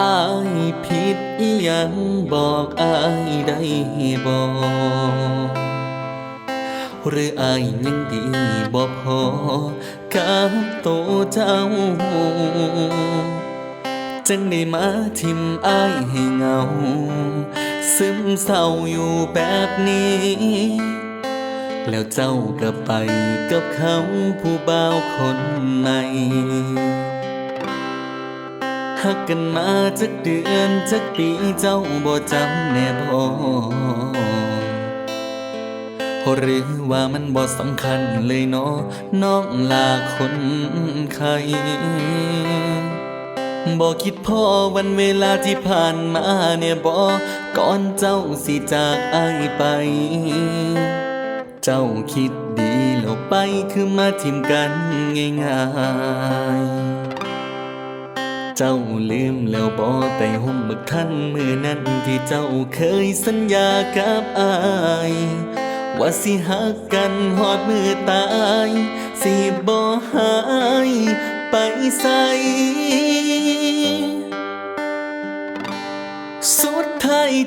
อายผิดอีหยังบอกอายได้บอกหรืออายยังดีบ่พอกับโตเจ้าจึงได้มาทิมอายให้เหงา ซึมเศร้าอยู่แบบนี้ แล้วเจ้าก็ไปกับเขาผู้บ่าวคนใหม่ หักกันมาจักเดือนจักปีเจ้าบ่จำแน่บ่หรือว่ามันบ่สำคัญเลยเนาะน้องลาคนไข้บ่คิดพอวันเวลาที่ผ่านมาเนี่ยบ่ก่อนเจ้าสิจากอายไป เจ้าคิดดีแล้วไปคือมาทิมกันง่ายๆ เจ้าลืมแล้วบ่แต่ห่มบักทันมือนั้นที่เจ้าเคยสัญญากับอายว่าสิหักกันหอดมือตาย สิบ่หายไปใส่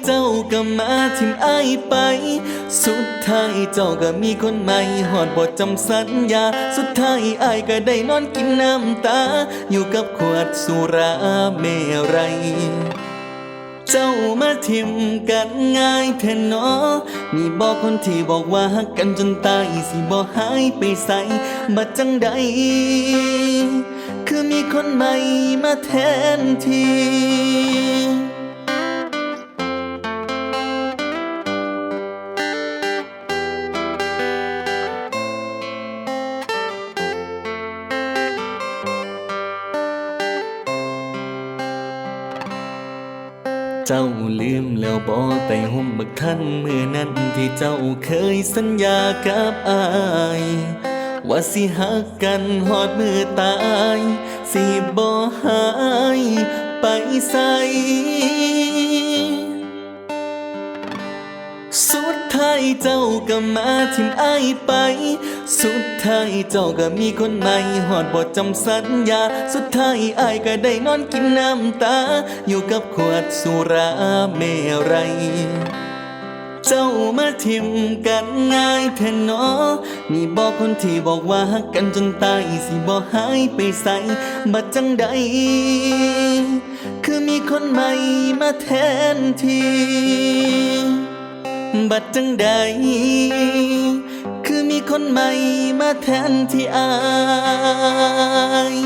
เจ้าก็มาทิมอายไป สุดท้ายเจ้าก็มีคนใหม่หอดบทจำสัญญา สุดท้ายอายก็ได้นอนกินน้ำตา อยู่กับขวดสุราเมรัยเจ้ามาทิมกันง่ายแท้เนอนี่บอกคนที่บอกว่าฮักกันจนตาย สิบอกหายไปใส่บัดจังใด คือมีคนใหม่มาแทนที่ เจ้าลืมแล้วบ่แต่ห่มบักทันเมื่อนั้นที่เจ้าเคยสัญญากับอายว่าสิหักกันหอดมือตาย สิบ่หายไปใส่ายเจ้าก็มาทิมอไป สุดท้ายเจ้าก็มีคนใหม่หอดบทจำสัญญา สุดท้ายไอก็ได้นอนกินน้ำตา อยู่กับขวดสุราเมรัยเจ้ามาทิมกันง่ายแท้เนอนี่บอกคนที่บอกว่าฮักกันจนตายสิบอกหายไปใส่บัดจังใด คือมีคนใหม่มาแทนที่ บัดจังใด คือมีคนใหม่มาแทนที่อาย